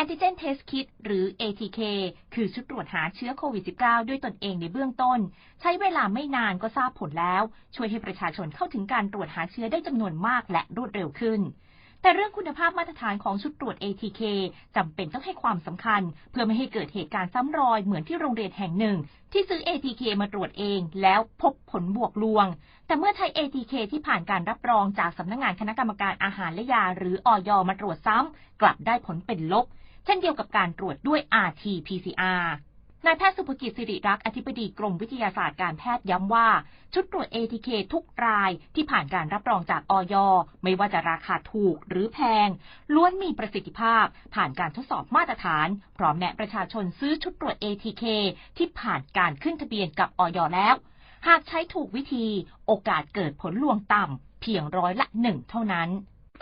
Antigen Test Kit หรือ ATK คือชุดตรวจหาเชื้อโควิด -19 ด้วยตนเองในเบื้องต้น ใช้เวลาไม่นานก็ทราบผลแล้ว ช่วยให้ประชาชนเข้าถึงการตรวจหาเชื้อได้จำนวนมากและรวดเร็วขึ้น แต่เรื่องคุณภาพมาตรฐานของชุดตรวจ ATK จำเป็นต้องให้ความสำคัญ เพื่อไม่ให้เกิดเหตุการณ์ซ้ำรอยเหมือนที่โรงเรียนแห่งหนึ่ง ที่ซื้อ ATK มาตรวจเองแล้วพบผลบวกลวง แต่เมื่อใช้ ATK ที่ผ่านการรับรองจากสำนักงานคณะกรรมการอาหารและยา หรืออยมาตรวจซ้ำกลับได้ผลเป็นลบ ช่นเดียวกับการตรวจด้วย RT-PCR นายแพทย์สุภกิจสิริรักษ์อธิบดีกรมวิทยาศาสตร์การแพทย์ย้ำว่า ชุดตรวจ ATK ทุกรายที่ผ่านการรับรองจากอย ไม่ว่าจะราคาถูกหรือแพง ล้วนมีประสิทธิภาพ ผ่านการทดสอบมาตรฐาน พร้อมแนะประชาชนซื้อชุดตรวจ ATK ที่ผ่านการขึ้นทะเบียนกับอยแล้ว หากใช้ถูกวิธี โอกาสเกิดผลลวงต่ำเพียงร้อยละหนึ่งเท่านั้น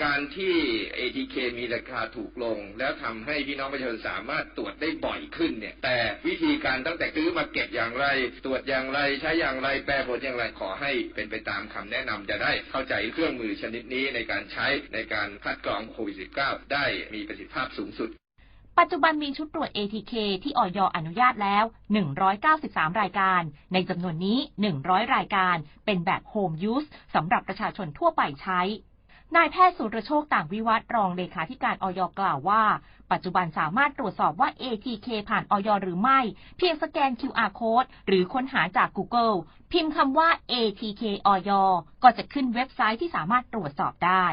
การที่ ATK มีราคาถูกลง แล้วทำให้พี่น้องประชาชนสามารถตรวจได้บ่อยขึ้นเนี่ย แต่วิธีการตั้งแต่ซื้อมาเก็บอย่างไร ตรวจอย่างไรใช้อย่างไรแปลผลอย่างไรขอให้เป็นไปตามคำแนะนำจะได้เข้าใจเครื่องมือชนิดนี้ในการใช้ในการคัดกรองโควิด -19 ได้มีประสิทธิภาพสูงสุด ปัจจุบันมีชุดตรวจ ATK ที่อยอนุญาตแล้ว 193 รายการ ในจำนวนนี้ 100 รายการ เป็นแบบ Home Use สำหรับประชาชนทั่วไปใช้ นายแพทย์สุรโชคต่างวิวัตรรองเลขาธิการออยกล่าวว่า ปัจจุบันสามารถตรวจสอบว่า ATK ผ่านออยหรือไม่ เพียงสแกน QR code หรือค้นหาจาก Google พิมพ์คำว่า ATK ออยก็จะขึ้นเว็บไซต์ที่สามารถตรวจสอบได้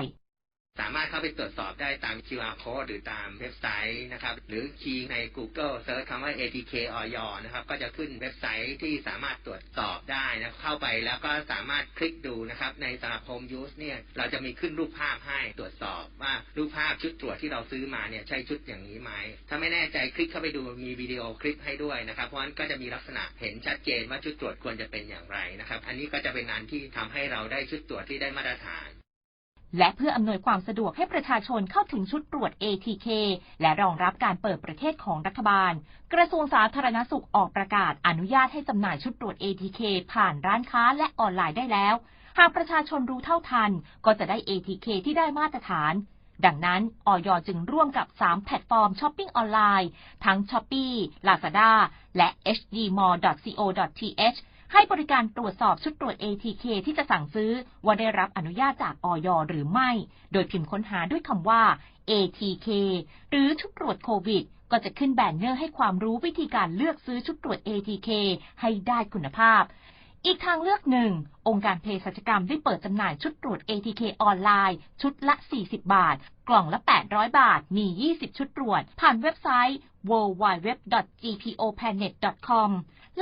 สามารถเข้าไปตรวจสอบได้ตาม QR code หรือตามเว็บไซต์นะครับ หรือคีย์ใน Google เซิร์ชคำว่า ATK ออยนะครับ ก็จะขึ้นเว็บไซต์ที่สามารถตรวจสอบได้นะเข้าไปแล้วก็สามารถคลิกดูนะครับ ในสำหรับ Home Use เนี่ยเราจะมีขึ้นรูปภาพให้ตรวจสอบว่ารูปภาพชุดตรวจที่เราซื้อมาเนี่ยใช่ชุดอย่างนี้ไหมถ้าไม่แน่ใจคลิกเข้าไปดูมีวิดีโอคลิปให้ด้วยนะครับ เพราะฉะนั้นก็จะมีลักษณะเห็นชัดเจนว่าชุดตรวจควรจะเป็นอย่างไรนะครับ อันนี้ก็จะเป็นอันที่ทำให้เราได้ชุดตรวจที่ได้มาตรฐาน และเพื่ออำนวยความสะดวกให้ประชาชนเข้าถึงชุดตรวจ ATK และรองรับการเปิดประเทศของรัฐบาล กระทรวงสาธารณสุขออกประกาศอนุญาตให้จำหน่ายชุดตรวจ ATK ผ่านร้านค้าและออนไลน์ได้แล้ว หากประชาชนรู้เท่าทัน ก็จะได้ ATK ที่ได้มาตรฐาน ดังนั้นออยจึงร่วมกับ 3 แพลตฟอร์มช้อปปิ้งออนไลน์ ทั้ง Shopee Lazada และ hdmall.co.th ให้บริการตรวจสอบชุดตรวจ ATK ที่จะสั่งซื้อว่าได้รับอนุญาตจากออยหรือไม่ โดยพิมพ์ค้นหาด้วยคำว่า ATK หรือชุดตรวจโควิด ก็จะขึ้นแบนเนอร์ให้ความรู้วิธีการเลือกซื้อชุดตรวจ ATK ให้ได้คุณภาพอีกทางเลือกหนึ่ง องค์การเภสัชกรรมได้เปิดจำหน่ายชุดตรวจ ATK ออนไลน์ ชุดละ 40 บาท กล่องละ 800 บาท มี 20 ชุดตรวจ ผ่านเว็บไซต์ www.gpoplanet.com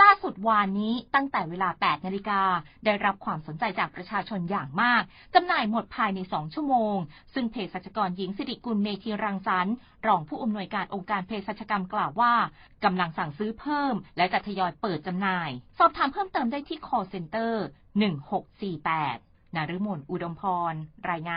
ล่าสุดวานนี้ตั้งแต่เวลา 8 นาฬิกา ได้รับความสนใจจากประชาชนอย่างมาก จำหน่ายหมดภายใน 2 ชั่วโมง ซึ่งเภสัชกรหญิงสิริกุลเมธีรังสรรค์รองผู้อำนวยการองค์การเภสัชกรรมกล่าวว่ากำลังสั่งซื้อเพิ่ม และจะทยอยเปิดจำหน่าย สอบถามเพิ่มเติมได้ที่ call center 1648นฤมลอุดมพร รายงาน